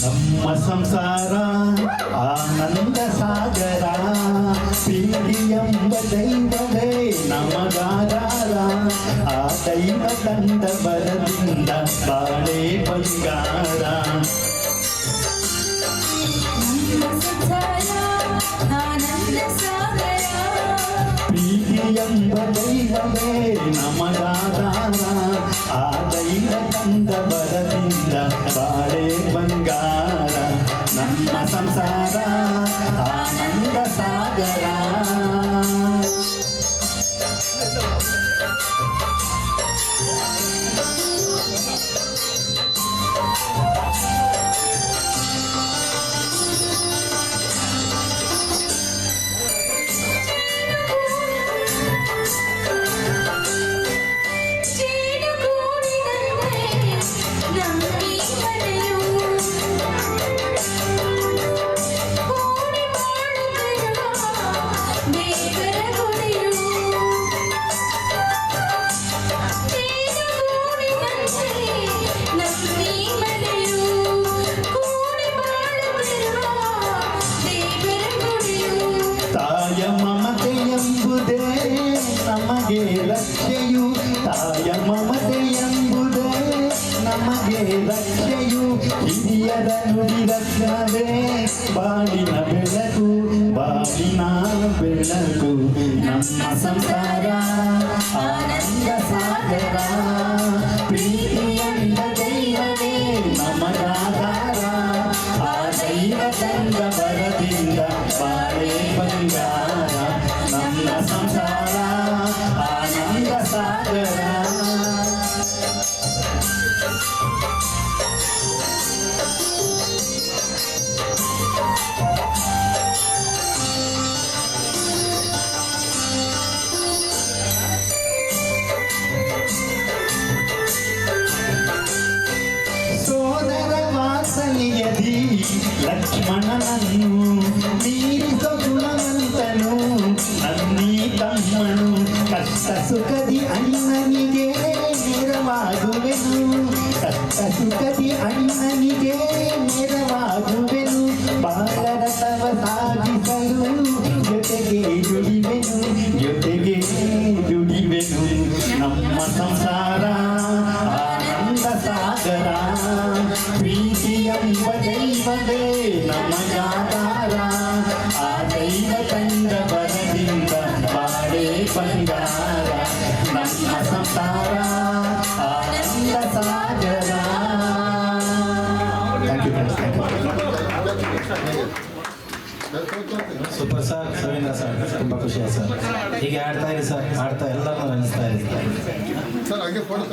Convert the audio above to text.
ನಮ್ಮ ಸಂಸಾರ ಆನಂದ ಸಾಗರ ಪೀಡಿ ಎಂಬ ದೈವವೇ ನಮಗಾಧಾರ ಆ ದೈವ ತಂದ ಬರದಿಂದ ಬಾಳೆ ಬಂಗಾರ ನಮ್ಮ ಸಂಸಾರ ಆನಂದ ಸಾಗರ ಪ್ರೀತಿ ಎಂಬ ದೈವವೇ ನಮಗಾಧಾರ ಆ ಬಂದ ಬರದಿಂದ ಬಾಳೆ ಬಂಗಾರ ನಮ್ಮ ಸಂಸಾರ ಆನಂದ ಸಾಗರ. ನಮಗೆ ರಕ್ಷೆಯು ತಾಯ ಮಮತೆ ಎಂಬುದೇ ನಮಗೆ ರಕ್ಷೆಯು ಹಿರಿಯರ ನುಡಿ ರತ್ನವೇ ಬಾಳಿನ ಬೆಳಕು ಬಾಳಿನ ಬೆಳಕು ನಮ್ಮ ಸಂಸಾರ ಆನಂದ ಸಾಗರ ಪ್ರೀತಿಯಂದ ದೈವವೇ ನಮಗಾಧಾರ ಆ ದೈವ ತಂದ ಬರದಿಂದ ಬಾಳೆ ಬಂಗಾರ ನಮ್ಮ ಸಂಸಾರ లక్ష్మణనను నీరితో గుణమంతను అన్నీ తమ్మను కష్ట సుఖది అన్ననిగే నిరవాగువెను. ಸುಖದಿ ಅಣ್ಣನಿಗೆ ನೆರವಾಗುವೆನು ಬಾಲರಸವ ಸಾಗಿಸಲು ಜೊತೆಗೆ ದುಡಿವೆನು ಜೊತೆಗೆ ದುಡಿವೆನು ನಮ್ಮ ಸಂಸಾರ ಆನಂದ ಸಾಗರ ಪ್ರೀತಿ ಎಂಬ ದೈವವೇ ನಮಗಾಧಾರ ಆ ದೈವ ತಂದ ಬರದಿಂದ ಬಾಳೆ ಬಂಗಾರ ನಮ್ಮ ಸಂಸಾರ ಆನಂದ ಸಾಗರ thank you thank you super sir Savindra sir ತುಂಬ ಖುಷಿ ಆಯ್ತು ಸರ್ ಹೀಗೆ ಆಡ್ತಾ ಇರಿ ಸರ್ ಆಡ್ತಾ ಎಲ್ಲರನ್ನೂ ನೆನೆಸ್ತಾ ಇರಿ ಸರ್